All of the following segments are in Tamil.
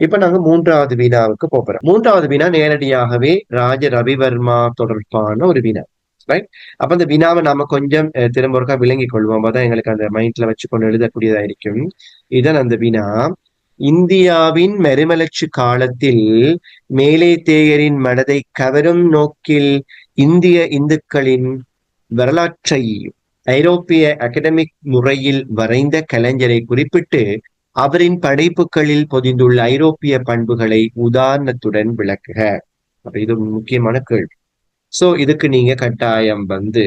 இப்ப நாங்க மூன்றாவது வீணாவுக்கு போறோம் மூன்றாவது வீணா நேரடியாகவே ராஜ ரவிவர்மா தொடர்பான ஒரு வினா ரைட் அப்ப அந்த வினாவை நாம கொஞ்சம் திரும்ப ஒருக்கா விளங்கிக் கொள்வோம். அப்பதான் எங்களுக்கு அந்த மைண்ட்ல வச்சு கொண்டு எழுதக்கூடியதா இருக்கும் இதன் அந்த வினா இந்தியாவின் மறுமலர்ச்சி காலத்தில் மேலே தேயரின் மனதை கவரும் நோக்கில் இந்திய இந்துக்களின் வரலாற்றை ஐரோப்பிய அகடமிக் முறையில் வரைந்த கலைஞரை குறிப்பிட்டு அவரின் படைப்புகளில் பொதிந்துள்ள ஐரோப்பிய பண்புகளை உதாரணத்துடன் விளக்குக. அப்ப இது முக்கியமான கேள்வி. சோ இதுக்கு நீங்க கட்டாயம் வந்து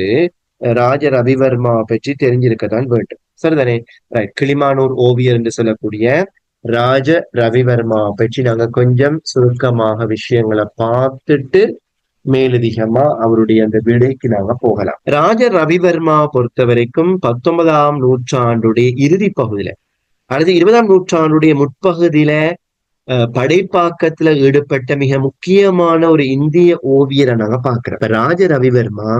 ராஜ ரவிவர்மா பற்றி தெரிஞ்சிருக்கத்தான் வேண்டும். சரிதானே? ரைட் கிளிமானூர் ஓவியர் என்று சொல்லக்கூடிய ராஜ ரவிவர்மா பற்றி நாங்க கொஞ்சம் சுருக்கமாக விஷயங்களை பார்த்துட்டு மேலதிகமா அவருடைய அந்த விடைக்கு நாங்க போகலாம். ராஜ ரவிவர்மா பொறுத்த வரைக்கும் பத்தொன்பதாம் நூற்றாண்டுடைய இறுதி பகுதியில அல்லது இருபதாம் நூற்றாண்டுடைய முற்பகுதியில படைப்பாக்கத்துல ஈடுபட்ட மிக முக்கியமான ஒரு இந்திய ஓவியரை நாங்க பாக்குறோம் ராஜ ரவிவர்மா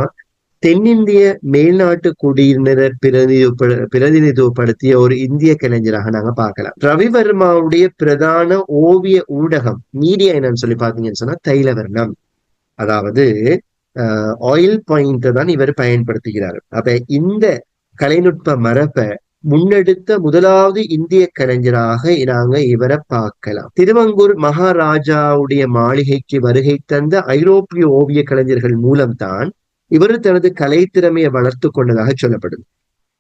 தென்னிந்திய மேல்நாட்டு குடியினரை பிரதிநிதி பிரதிநிதித்துவப்படுத்திய ஒரு இந்திய கலைஞராக நாங்க பார்க்கலாம். ரவிவர்மாவுடைய பிரதான ஓவிய ஊடகம் மீடியா என்னன்னு சொல்லி பாத்தீங்கன்னு சொன்னா தைலவர்ணம். அதாவது ஆயில் பாயிண்ட் தான் இவர் பயன்படுத்துகிறார். அப்ப இந்த கலைநுட்ப மரபை முன்னெடுத்த முதலாவது இந்திய கலைஞராக நாங்க இவரை பார்க்கலாம். திருவங்கூர் மகாராஜாவுடைய மாளிகைக்கு வருகை தந்த ஐரோப்பிய ஓவிய கலைஞர்கள் மூலம்தான் இவர் தனது கலைத்திறமையை வளர்த்து கொண்டதாக சொல்லப்படுது.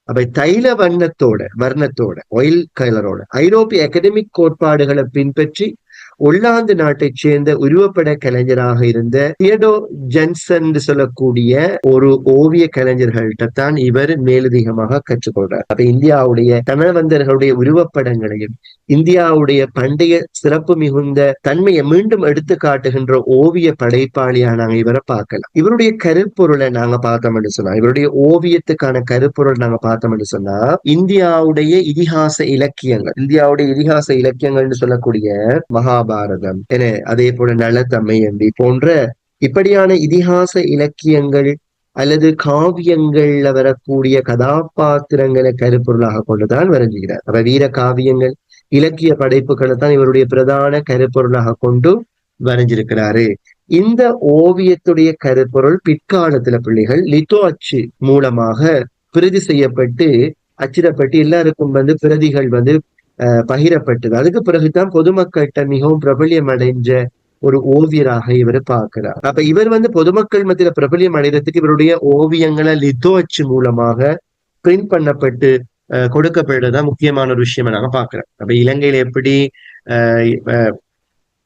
அப்ப தைல வண்ணத்தோட வர்ணத்தோட ஒயில் கலரோட ஐரோப்பிய அகடமிக் கோட்பாடுகளை பின்பற்றி ஒல்லாந்து நாட்டைச் சேர்ந்த உருவப்பட கலைஞராக இருந்த தியடோ ஜென்சன் சொல்லக்கூடிய ஒரு ஓவிய கலைஞர்கள்ட்ட தான் இவர் மேலதிகமாக கற்றுக்கொள்றார். அப்ப இந்தியாவுடைய தனவந்தர்களுடைய உருவப்படங்களையும் இந்தியாவுடைய பண்டைய சிறப்பு மிகுந்த தன்மையை மீண்டும் எடுத்து காட்டுகின்ற ஓவிய படைப்பாளியா நாங்க இவரை பார்க்கலாம். இவருடைய கருப்பொருளை நாங்க பார்த்தோம்னு சொன்னா இவருடைய ஓவியத்துக்கான கருப்பொருள் நாங்க பார்த்தோம்னு சொன்னா இந்தியாவுடைய இதிகாச இலக்கியங்கள் இந்தியாவுடைய இதிகாச இலக்கியங்கள்னு சொல்லக்கூடிய மகாபாரதம். என அதே போல நலத்தமையந்தி போன்ற இப்படியான இதிகாச இலக்கியங்கள் அல்லது காவியங்கள்ல வரக்கூடிய கதாபாத்திரங்களை கருப்பொருளாக கொண்டுதான் வரைஞ்சுகிறார். அப்ப வீர காவியங்கள் இலக்கிய படைப்புகளை தான் இவருடைய பிரதான கருப்பொருளாக கொண்டு வரைஞ்சிருக்கிறாரு. இந்த ஓவியத்துடைய கருப்பொருள் பிற்காலத்துல பிள்ளைகள் லித்தோ அச்சு மூலமாக பிரதி செய்யப்பட்டு அச்சிடப்பட்டு எல்லாருக்கும் வந்து பிரதிகள் வந்து பகிரப்பட்டது. அதுக்கு பிறகுதான் பொதுமக்கள்கிட்ட மிகவும் பிரபல்யம் அடைஞ்ச ஒரு ஓவியராக இவர் பார்க்கிறார். அப்ப இவர் வந்து பொதுமக்கள் மத்தியில பிரபல்யம் அடைகிறதுக்கு இவருடைய ஓவியங்களை லித்தோ அச்சு மூலமாக பிரிண்ட் பண்ணப்பட்டு அஹ், கொடுக்கப்படுறதுதான் முக்கியமான ஒரு விஷயம் நாங்க பாக்குறோம் அப்ப இலங்கையில எப்படி அஹ்,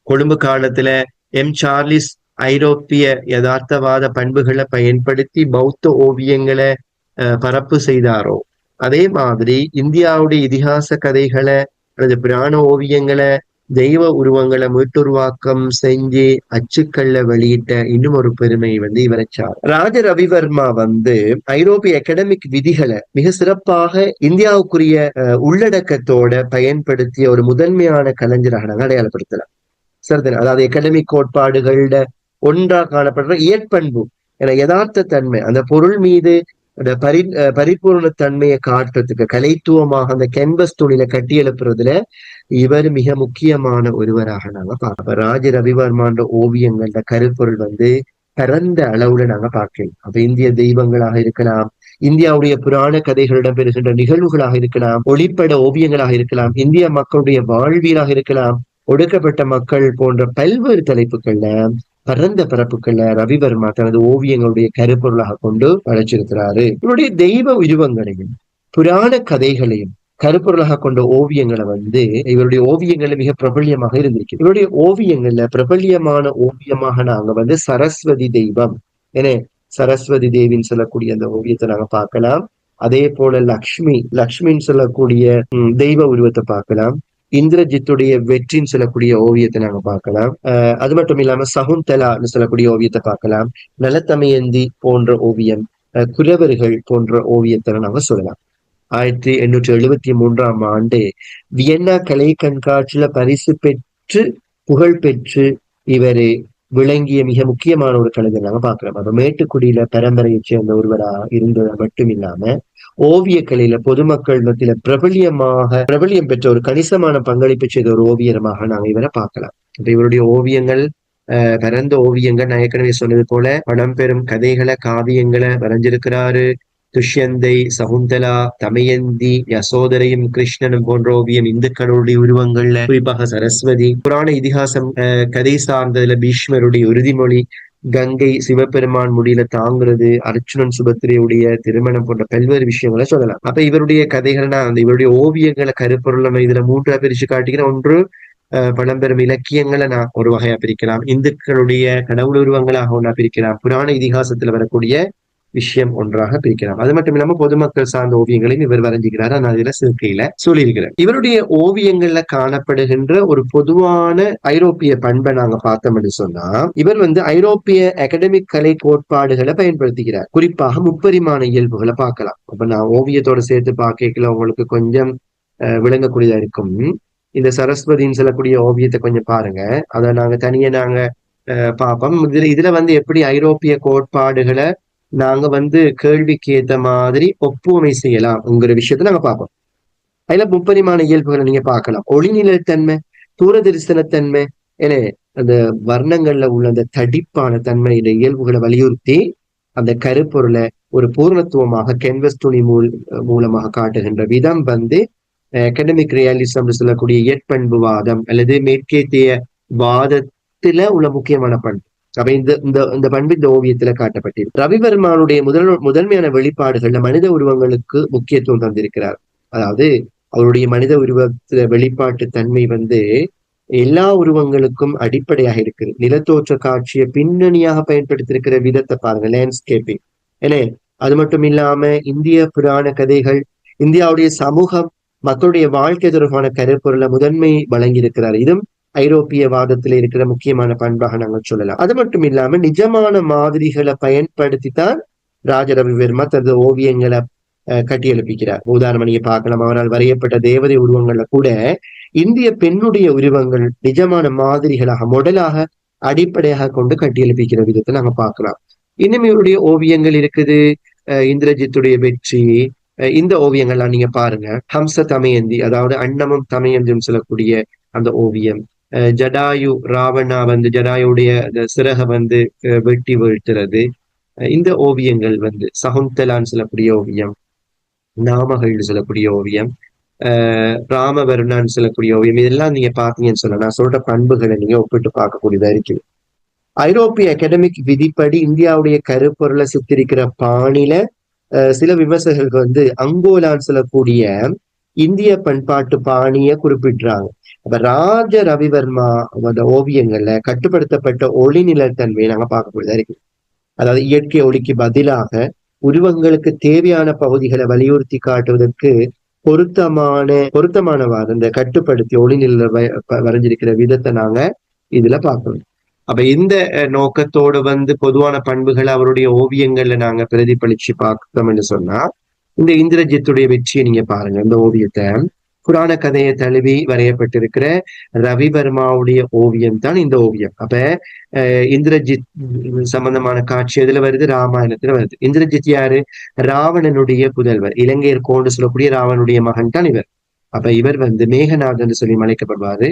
கொழும்பு காலத்துல எம் சார்லிஸ் ஐரோப்பிய யதார்த்தவாத பண்புகளை பயன்படுத்தி பௌத்த ஓவியங்களை பரப்பு செய்தாரோ? அதே மாதிரி இந்தியாவுடைய இதிகாச கதைகளை அல்லது புராண ஓவியங்களை தெய்வ உருவங்களை மீட்டுருவாக்கம் செஞ்சு அச்சுக்கள்ல வெளியிட்ட இன்னும் ஒரு பெருமை வந்து இவரை சார் ராஜ ரவிவர்மா வந்து ஐரோப்பிய அகடமிக் விதிகளை மிக சிறப்பாக இந்தியாவுக்குரிய அஹ், உள்ளடக்கத்தோட பயன்படுத்திய ஒரு முதன்மையான கலைஞராக நாங்கள் அடையாளப்படுத்தலாம். சரிதானே? அதாவது அகடமிக் கோட்பாடுகளோட ஒன்றா காணப்படுற இயற்பண்பு. என யதார்த்த தன்மை அந்த பொருள் மீது அந்த பரி அஹ் பரிபூர்ண தன்மையை காட்டுறதுக்கு கலைத்துவமாக அந்த கேன்வஸ் துணியில கட்டி எழுப்புறதுல இவர் மிக முக்கியமான ஒருவராக நாங்க பார்ப்போம். ராஜ ரவிவர்மான்ற ஓவியங்கள்ல கருப்பொருள் வந்து பரந்த அளவுல நாங்க பார்க்கலாம் அப்ப இந்திய தெய்வங்களாக இருக்கலாம் இந்தியாவுடைய புராண கதைகளிடம் பெறுகின்ற நிகழ்வுகளாக இருக்கலாம் ஒளிப்பட ஓவியங்களாக இருக்கலாம் இந்திய மக்களுடைய வாழ்வியலாக இருக்கலாம் ஒடுக்கப்பட்ட மக்கள் போன்ற பல்வேறு தலைப்புகள்ல பரந்த பரப்புகள்ல ரவிவர்மா தனது ஓவியங்களுடைய கருப்பொருளாக கொண்டு படைச்சிருக்கிறாரு. இவருடைய தெய்வ உருவங்களையும் புராண கதைகளையும் கருப்பொருளாக கொண்ட ஓவியங்களை வந்து இவருடைய ஓவியங்கள்ல மிக பிரபல்யமாக இருந்திருக்கு. இவருடைய ஓவியங்கள்ல பிரபல்யமான ஓவியமாக நாங்க வந்து சரஸ்வதி தெய்வம் என சரஸ்வதி தேவின்னு சொல்லக்கூடிய அந்த ஓவியத்தை நாங்க பார்க்கலாம். அதே போல லக்ஷ்மி லக்ஷ்மின்னு சொல்லக்கூடிய தெய்வ உருவத்தை பார்க்கலாம். இந்திரஜித்துடைய வெற்றின்னு சொல்லக்கூடிய ஓவியத்தை நாங்க பார்க்கலாம். அது மட்டும் இல்லாம சகுந்தலான்னு சொல்லக்கூடிய ஓவியத்தை பார்க்கலாம். நலத்தமயந்தி போன்ற ஓவியம் குரவர்கள் போன்ற ஓவியத்தை நாங்க சொல்லலாம். ஆயிரத்தி எண்ணூற்றி எழுபத்தி மூன்றாம் ஆண்டு வியன்னா கலை கண்காட்சியில பரிசு பெற்று புகழ் பெற்று இவரு விளங்கிய மிக முக்கியமான ஒரு கலைஞர் நாங்க பாக்குறோம் அப்ப மேட்டுக்குடியில பரம்பரையை சேர்ந்த ஒருவரா இருந்தது மட்டும் இல்லாம ஓவியக்கலையில பொதுமக்கள் மத்தியில பிரபலியமாக பிரபலியம் பெற்ற ஒரு கணிசமான பங்களிப்பு செய்த ஒரு ஓவியரமாக நாங்க இவரை பார்க்கலாம். இப்ப இவருடைய ஓவியங்கள் பிறந்த ஓவியங்கள் நான் ஏற்கனவே சொன்னது போல பழம்பெரும் கதைகளை காவியங்களை வரைஞ்சிருக்கிறாரு. துஷ்யந்தை சகுந்தலா தமயந்தி யசோதரையும் கிருஷ்ணனும் போன்ற ஓவியம் இந்துக்களுடைய உருவங்கள்ல குறிப்பாக சரஸ்வதி புராண இதிகாசம் கதை சார்ந்ததுல பீஷ்மருடைய உறுதிமொழி கங்கை சிவபெருமான் முடியல தாங்குறது அர்ச்சுனன் சுபத்திரையுடைய திருமணம் போன்ற பல்வேறு விஷயங்களை சொல்லலாம். அப்ப இவருடைய கதைகள்னா அந்த இவருடைய ஓவியங்களை கருப்பொருள் நம்ம இதுல மூன்றா பிரிச்சு காட்டுகிற ஒன்று பழம்பெரும் இலக்கியங்களை நான் ஒரு வகையா பிரிக்கலாம். இந்துக்களுடைய கடவுள் உருவங்களாக ஒன்றா பிரிக்கலாம். புராண இதிகாசத்துல வரக்கூடிய விஷயம் ஒன்றாக பிரிக்கலாம். அது மட்டும் இல்லாம பொதுமக்கள் சார்ந்த ஓவியங்களையும் இவர் வரைஞ்சுகிறார். நான் அதுல சிறுக்கையில சொல்லியிருக்கிறேன் இவருடைய ஓவியங்கள்ல காணப்படுகின்ற ஒரு பொதுவான ஐரோப்பிய பண்பை நாங்க பார்த்தோம் என்று சொன்னா இவர் வந்து ஐரோப்பிய அகடமிக் கலை கோட்பாடுகளை பயன்படுத்துகிறார். குறிப்பாக முப்பரிமாண இயல்புகளை பார்க்கலாம். அப்ப நான் ஓவியத்தோட சேர்த்து பார்க்கல உங்களுக்கு கொஞ்சம் விளங்கக்கூடியதா இருக்கும். இந்த சரஸ்வதின்னு சொல்லக்கூடிய ஓவியத்தை கொஞ்சம் பாருங்க. அதை நாங்க தனியே நாங்க பார்ப்போம். இதுல இதுல வந்து எப்படி ஐரோப்பிய கோட்பாடுகளை நாங்க வந்து கேள்விக்கு ஏத்த மாதிரி ஒப்புமை செய்யலாம் உங்கிற விஷயத்த நாங்க பார்ப்போம். அதுல முப்பரிமான இயல்புகளை நீங்க பார்க்கலாம். ஒளிநிலைத்தன்மை தூரதரிசனத்தன்மை என அந்த வர்ணங்கள்ல உள்ள அந்த தடிப்பான தன்மை இந்த இயல்புகளை வலியுறுத்தி அந்த கருப்பொருளை ஒரு பூர்ணத்துவமாக கேன்வஸ் துணி மூல் மூலமாக காட்டுகின்ற விதம் வந்து அகடமிக் ரியாலிசம் சொல்லக்கூடிய இயற்பண்புவாதம் அல்லது மேற்கேத்திய வாதத்துல உள்ள முக்கியமான பண்பு. அப்ப இந்த இந்த இந்த பண்பு இந்த ஓவியத்துல காட்டப்பட்டிருக்கு. ரவிவர்மானுடைய முதல் முதன்மையான வெளிப்பாடுகள்ல மனித உருவங்களுக்கு முக்கியத்துவம் தந்திருக்கிறார். அதாவது அவருடைய மனித உருவத்துல வெளிப்பாட்டு தன்மை வந்து எல்லா உருவங்களுக்கும் அடிப்படையாக இருக்குது. நிலத்தோற்ற காட்சியை பின்னணியாக பயன்படுத்தியிருக்கிற விதத்தை பாருங்க லேண்ட்ஸ்கேப்பிங் ஏன்னா அது மட்டும் இல்லாம இந்திய புராண கதைகள் இந்தியாவுடைய சமூகம் மக்களுடைய வாழ்க்கை தொடர்பான கருப்பொருளை முதன்மை வழங்கி இருக்கிறார் இதுவும் ஐரோப்பிய வாதத்துல இருக்கிற முக்கியமான பண்பாக நாங்கள் சொல்லலாம். அது மட்டும் இல்லாம நிஜமான மாதிரிகளை பயன்படுத்தி தான் ராஜரவிவர்மா தனது ஓவியங்களை கட்டியெழுப்பிக்கிறார். உதாரணம் நீங்க பார்க்கலாம். அவரால் வரையப்பட்ட தேவதை உருவங்கள்ல கூட இந்திய பெண்ணுடைய உருவங்கள் நிஜமான மாதிரிகளாக மொடலாக அடிப்படையாக கொண்டு கட்டியெழுப்பிக்கிற விதத்தை நாங்க பார்க்கலாம். இன்னும் இவருடைய ஓவியங்கள் இருக்குது. இந்திரஜித்துடைய வெற்றி. இந்த ஓவியங்கள்லாம் நீங்க பாருங்க. ஹம்ச தமயந்தி அதாவது அன்னமும் தமயந்தியும் சொல்லக்கூடிய அந்த ஓவியம். ஜடாயு ராவணா வந்து ஜடாயுடைய சிறக வந்து வெட்டி வீழ்த்துறது. இந்த ஓவியங்கள் வந்து சகுந்தலான்னு சொல்லக்கூடிய ஓவியம் நாமகள்னு சொல்லக்கூடிய ஓவியம் ஆஹ் ராமவருணான்னு சொல்லக்கூடிய ஓவியம் இதெல்லாம் நீங்க பாத்தீங்கன்னு சொல்ல நான் சொல்ற பண்புகளை நீங்க ஒப்பிட்டு பார்க்கக்கூடியதா இருக்கு ஐரோப்பிய அகாடமிக் விதிப்படி இந்தியாவுடைய கருப்பொருளை சித்தரிக்கிற பாணில சில விமர்சகர்கள் வந்து அங்கோலான்னு சொல்லக்கூடிய இந்திய பண்பாட்டு பாணிய குறிப்பிடுறாங்க. அப்ப ராஜ ரவிவர்மா ஓவியங்கள்ல கட்டுப்படுத்தப்பட்ட ஒளிநிலத்தன்மையை நாங்க பார்க்கக்கூடியதா இருக்கு அதாவது இயற்கை ஒளிக்கு பதிலாக உருவங்களுக்கு தேவையான பகுதிகளை வலியுறுத்தி காட்டுவதற்கு பொருத்தமான பொருத்தமானவாறு இந்த கட்டுப்படுத்தி ஒளிநில வரைஞ்சிருக்கிற விதத்தை நாங்க இதுல பார்க்கணும். அப்ப இந்த நோக்கத்தோடு வந்து பொதுவான பண்புகளை அவருடைய ஓவியங்கள்ல நாங்க பிரதிபலிச்சு பார்த்தோம்னு சொன்னா இந்த இந்திரஜித்துடைய வெற்றியை நீங்க பாருங்க இந்த ஓவியத்தை. புராண கதையை தழுவி வரையப்பட்டிருக்கிற ரவிவர்மாவுடைய ஓவியம் தான் இந்த ஓவியம். அப்ப இந்திரஜித் சம்பந்தமான காட்சி எதுல வருது? ராமாயணத்துல வருது. இந்திரஜித் யாரு? ராவணனுடைய புதல்வர் இலங்கையர் கோண்டு சொல்லக்கூடிய ராவனுடைய மகன் தான் இவர். அப்ப இவர் வந்து மேகநாதன் சொல்லி அழைக்கப்படுவாரு.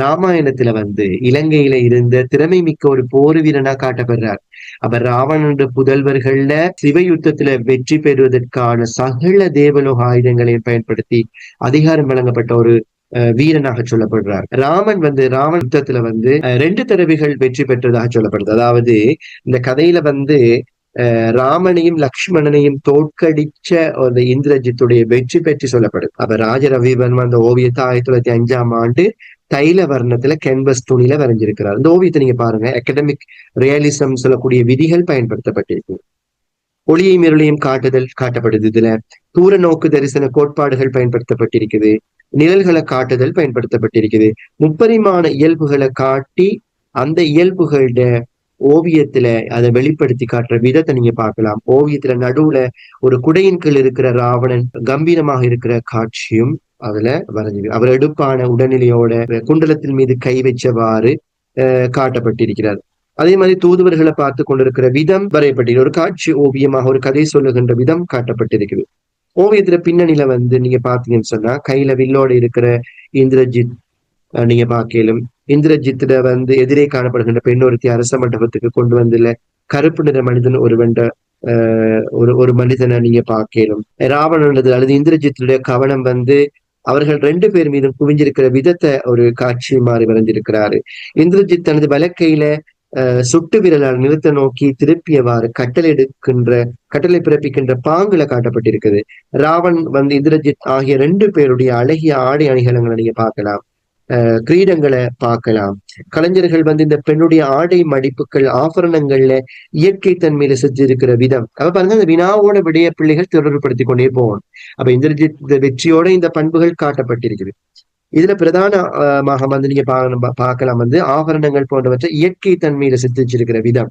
ராமாயணத்துல வந்து இலங்கையில இருந்த திறமை மிக்க ஒரு போர் வீரனா காட்டப்படுறார். அப்ப ராவணனுடைய புதல்வர்கள்ல சிவ யுத்தத்துல வெற்றி பெறுவதற்கான சகல தேவலோக ஆயுதங்களையும் பயன்படுத்தி அதிகாரம் வழங்கப்பட்ட ஒரு வீரனாக சொல்லப்படுறார். ராமன் வந்து ராமன் யுத்தத்துல வந்து ரெண்டு தடவைகள் வெற்றி பெற்றதாக சொல்லப்படுது. அதாவது இந்த கதையில வந்து ராமனையும் லக்ஷ்மணனையும் தோற்கடிச்ச அந்த இந்திரஜித்துடைய வெற்றி பெற்று சொல்லப்படும். அப்ப ராஜரவிவர்மன் அந்த ஓவியத்தை ஆயிரத்தி தொள்ளாயிரத்தி அஞ்சாம் ஆண்டு தைல வர்ணத்துல கேன்வஸ் துணியில வரைஞ்சிருக்கிறார். இந்த ஓவியத்தை நீங்க பாருங்க. அகடமிக் ரியலிசம் சொல்லக்கூடிய விதிகள் பயன்படுத்தப்பட்டிருக்கு. ஒளியை மிருளையும் காட்டுதல் காட்டப்படுது. இதுல தூர நோக்கு தரிசன கோட்பாடுகள் பயன்படுத்தப்பட்டிருக்குது. நிழல்களை காட்டுதல் பயன்படுத்தப்பட்டிருக்குது. முப்பரிமாண இயல்புகளை காட்டி அந்த இயல்புகளோட ஓவியத்துல அதை வெளிப்படுத்தி காட்டுற விதத்தை நீங்க பார்க்கலாம். ஓவியத்துல நடுவுல ஒரு குடையின் கீழ் இருக்கிற ராவணன் கம்பீரமாக இருக்கிற காட்சியும் அதுல வரைஞ்சிருக்கு அவர் எடுப்பான உடல்நிலையோட குண்டலத்தின் மீது கை வச்சவாறு காட்டப்பட்டிருக்கிறார். அதே மாதிரி தூதுவர்களை பார்த்து கொண்டிருக்கிற விதம் வரையப்பட்டிருக்கிற ஒரு காட்சி ஓவியமாக ஒரு கதை சொல்லுகின்ற விதம் காட்டப்பட்டிருக்கிறது. ஓவியத்துல பின்னணியில வந்து நீங்க பாத்தீங்கன்னு சொன்னா கையில வில்லோட இருக்கிற இந்திரஜித் நீங்க பார்க்கலும் இந்திரஜித்துல வந்து எதிரே காணப்படுகின்ற பெண் ஒருத்தி அரச மண்டபத்துக்கு கொண்டு வந்துல. கருப்பு நிற மனிதன் ஒரு வெண்ட ஒரு ஒரு மனிதனை நீங்க பார்க்கலும் ராவணனது அல்லது இந்திரஜித்துடைய கவனம் வந்து அவர்கள் ரெண்டு பேர் மீதும் குவிஞ்சிருக்கிற விதத்தை ஒரு காட்சி மாறி வரைஞ்சிருக்கிறாரு இந்திரஜித் தனது வழக்கையில சுட்டு விரலால் நிறுத்த நோக்கி திருப்பியவாறு கட்டளை எடுக்கின்ற கட்டளை பிறப்பிக்கின்ற பாங்குல காட்டப்பட்டிருக்குது. ராவன் வந்து இந்திரஜித் ஆகிய ரெண்டு பேருடைய அழகிய ஆடை அணிகலங்களை நீங்க பார்க்கலாம். கிரீடங்களை பார்க்கலாம். கலைஞர்கள் வந்து இந்த பெண்ணுடைய ஆடை மடிப்புகள் ஆபரணங்கள்ல இயற்கை தன்மையில செஞ்சிருக்கிற விதம். அப்ப பாருங்க அந்த வினாவோட விடைய பிள்ளைகள் தொடர்புபடுத்தி கொண்டே போவோம் அப்ப இந்திரஜித் வெற்றியோட இந்த பண்புகள் காட்டப்பட்டிருக்குது. இதுல பிரதானமாக வந்து நீங்க பார்க்கலாம் வந்து ஆபரணங்கள் போன்றவற்றை இயற்கை தன்மையில சித்திச்சிருக்கிற விதம்.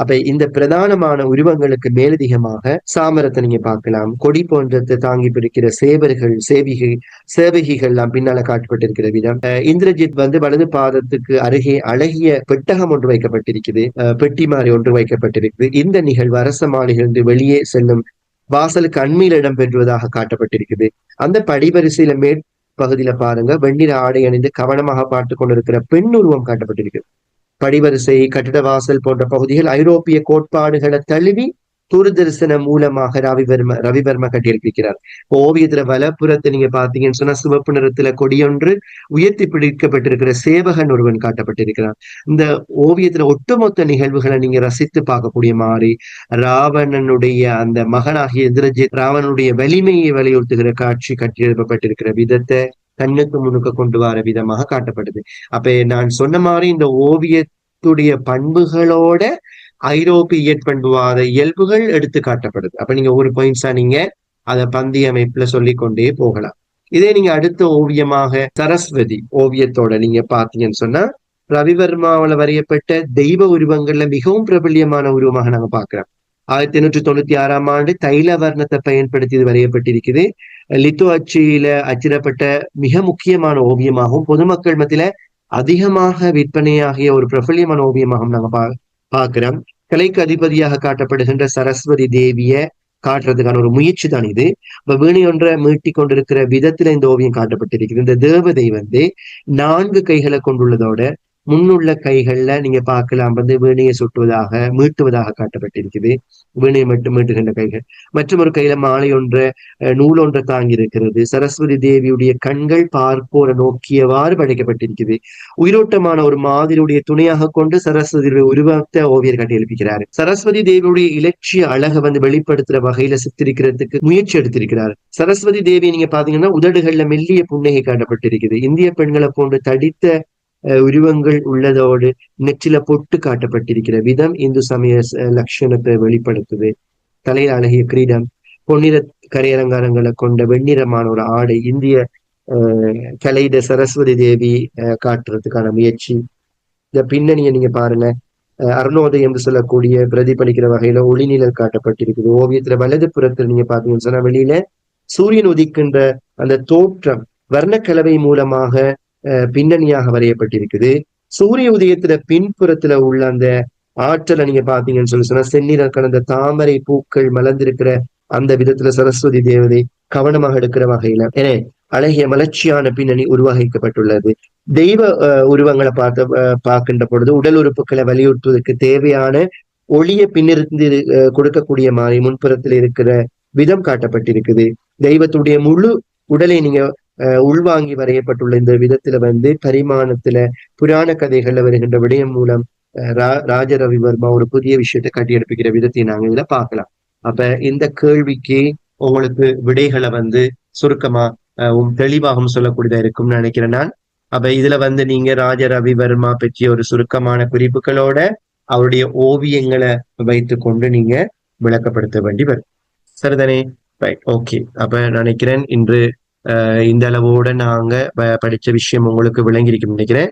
அப்ப இந்த பிரதானமான உருவங்களுக்கு மேலதிகமாக சாமரத்தை நீங்க பார்க்கலாம். கொடி போன்றத்தை தாங்கி பிடிக்கிற சேவர்கள் சேவிகை சேவகிகள் எல்லாம் பின்னால காட்டப்பட்டிருக்கிற விதம். இந்திரஜித் வந்து வலது பாதத்துக்கு அருகே அழகிய பெட்டகம் ஒன்று வைக்கப்பட்டிருக்குது. பெட்டி மாதிரி ஒன்று வைக்கப்பட்டிருக்குது. இந்த நிகழ்வு அரச மாளிகையிலிருந்து வெளியே செல்லும் வாசலுக்கு அண்மையில் இடம் பெற்றுவதாக காட்டப்பட்டிருக்குது. அந்த படிவரிசையில மேற்பகுதியில பாருங்க வெண்ணிற ஆடை அணிந்து கவனமாக பார்த்து கொண்டிருக்கிற பெண் உருவம் காட்டப்பட்டிருக்கு படிவரிசை கட்டிட வாசல் போன்ற பகுதிகள் ஐரோப்பிய கோட்பாடுகளை தழுவி தூர்தரிசனம் மூலமாக ரவிவர்ம ரவிவர்மா கட்டியெழுப்பிக்கிறார் ஓவியத்துல வலப்புறத்தை நீங்க பாத்தீங்கன்னு சொன்னா சிவப்பு நிறத்துல கொடியொன்று உயர்த்தி பிடிக்கப்பட்டிருக்கிற சேவகன் ஒருவன் காட்டப்பட்டிருக்கிறார். இந்த ஓவியத்துல ஒட்டுமொத்த நிகழ்வுகளை நீங்க ரசித்து பார்க்கக்கூடிய மாதிரி ராவணனுடைய அந்த மகனாகிய எதிரஜித் ராவணனுடைய வலிமையை வலியுறுத்துகிற காட்சி கட்டியெழுப்பப்பட்டிருக்கிற விதத்தை கண்ணுக்கு முன்னுக்கு கொண்டு வர விதமாக காட்டப்படுது. அப்ப நான் சொன்ன மாதிரி இந்த ஓவியத்துடைய பண்புகளோட ஐரோப்பிய இயற்பண்புவாத இயல்புகள் எடுத்து காட்டப்படுது. அப்ப நீங்க ஒரு பாயிண்ட்ஸா நீங்க அதை பந்தி அமைப்புல சொல்லி கொண்டே போகலாம். இதே நீங்க அடுத்த ஓவியமாக சரஸ்வதி ஓவியத்தோட நீங்க பாத்தீங்கன்னு சொன்னா ரவிவர்மாவில வரையப்பட்ட தெய்வ உருவங்கள்ல மிகவும் பிரபல்யமான உருவமாக நாங்க பாக்குறோம் ஆயிரத்தி எண்ணூற்றி தொண்ணூத்தி ஆறாம் ஆண்டு தைல வர்ணத்தை பயன்படுத்தி இது வரையப்பட்டிருக்குது. லித்து அச்சியில அச்சிடப்பட்ட மிக முக்கியமான ஓவியமாகவும் பொதுமக்கள் மத்தியில அதிகமாக விற்பனையாகிய ஒரு பிரபல்யமான ஓவியமாகவும் நாங்க பா பாக்குறோம். கலைக்கு அதிபதியாக காட்டப்படுகின்ற சரஸ்வதி தேவிய காட்டுறதுக்கான ஒரு முயற்சி தான் இது. இப்ப வீணை ஒன்றை மீட்டி கொண்டிருக்கிற விதத்துல இந்த ஓவியம் காட்டப்பட்டிருக்குது. இந்த தேவதை வந்து நான்கு கைகளை கொண்டுள்ளதோட முன்னுள்ள கைகள்ல நீங்க பார்க்கலாம். வந்து வீணையை சுட்டுவதாக மீட்டுவதாக காட்டப்பட்டிருக்குது. வீணையை மட்டும் மீட்டுகின்ற கைகள். மற்றும் ஒரு கையில மாலை ஒன்ற நூல் ஒன்றை தாங்கி இருக்கிறது சரஸ்வதி தேவியுடைய கண்கள் பார்ப்போரை நோக்கியவாறு படைக்கப்பட்டிருக்குது. உயிரோட்டமான ஒரு மாதிரியுடைய துணையாக கொண்டு சரஸ்வதியுடைய உருவத்தை ஓவியர் கட்டி எழுப்பிக்கிறார். சரஸ்வதி தேவியுடைய இலட்சிய அழகை வந்து வெளிப்படுத்துற வகையில சித்தரிக்கிறதுக்கு முயற்சி எடுத்திருக்கிறார். சரஸ்வதி தேவி நீங்க பாத்தீங்கன்னா உதடுகள்ல மெல்லிய புன்னகை காட்டப்பட்டிருக்குது. இந்திய பெண்களை போன்று தடித்த உருவங்கள் உள்ளதோடு நெற்றில பொட்டு காட்டப்பட்டிருக்கிற விதம் இந்து சமய லட்சணத்தை வெளிப்படுத்துது. தலையில் அழகிய கிரீடம் பொன்னிற கரையலங்காரங்களை கொண்ட வெண்ணிறமான ஒரு ஆடை இந்திய கலையிட சரஸ்வதி தேவி காட்டுறதுக்கான முயற்சி. இந்த பின்னணியை நீங்க பாருங்க. அருணோதயம் என்று சொல்லக்கூடிய பிரதிபலிக்கிற வகையில ஒளிநிழல் காட்டப்பட்டிருக்குது. ஓவியத்துல வலது புறத்துல நீங்க பாத்தீங்கன்னு சொன்னா வெளியில சூரியன் உதிக்கின்ற அந்த தோற்றம் வர்ணக்கலவை மூலமாக பின்னணியாக வரையப்பட்டிருக்குது. சூரிய உதயத்துல பின்புறத்துல உள்ள அந்த ஆற்றலை நீங்க பாத்தீங்கன்னு சொல்லி சொன்னா செந்நிற கடந்த தாமரை பூக்கள் மலர்ந்திருக்கிற அந்த விதத்துல சரஸ்வதி தேவதை கவனமாக எடுக்கிற வகையில என அழகிய மலர்ச்சியான பின்னணி உருவாகிக்கப்பட்டுள்ளது. தெய்வ உருவங்களை பார்த்த பார்க்கின்ற பொழுது உடல் உறுப்புகளை வலியுறுத்துவதற்கு தேவையான ஒளிய பின்னிருந்து கொடுக்கக்கூடிய மாதிரி முன்புறத்தில் இருக்கிற விதம் காட்டப்பட்டிருக்குது. தெய்வத்துடைய முழு உடலை நீங்க உள்வாங்கி வரையப்பட்டுள்ள இந்த விதத்துல வந்து பரிமாணத்துல புராண கதைகள்ல வருகின்ற விடயம் மூலம் ராஜ ரவிவர்மா ஒரு புதிய விஷயத்தை கட்டி எடுப்பிக்கிற விதத்தை நாங்க இதுல பார்க்கலாம். அப்ப இந்த கேள்விக்கு உங்களுக்கு விடைகளை வந்து சுருக்கமா தெளிவாகவும் சொல்லக்கூடியதா இருக்கும்னு நினைக்கிறேன் நான். அப்ப இதுல வந்து நீங்க ராஜ ரவிவர்மா பற்றிய ஒரு சுருக்கமான குறிப்புகளோட அவருடைய ஓவியங்களை வைத்து கொண்டு நீங்க விளக்கப்படுத்த வேண்டி வரும். சரிதானே? ரைட் ஓகே அப்ப நினைக்கிறேன் இன்று இந்த அளவோட நாங்க படிச்ச விஷயம் உங்களுக்கு விளங்கியிருக்கும் நினைக்கிறேன்.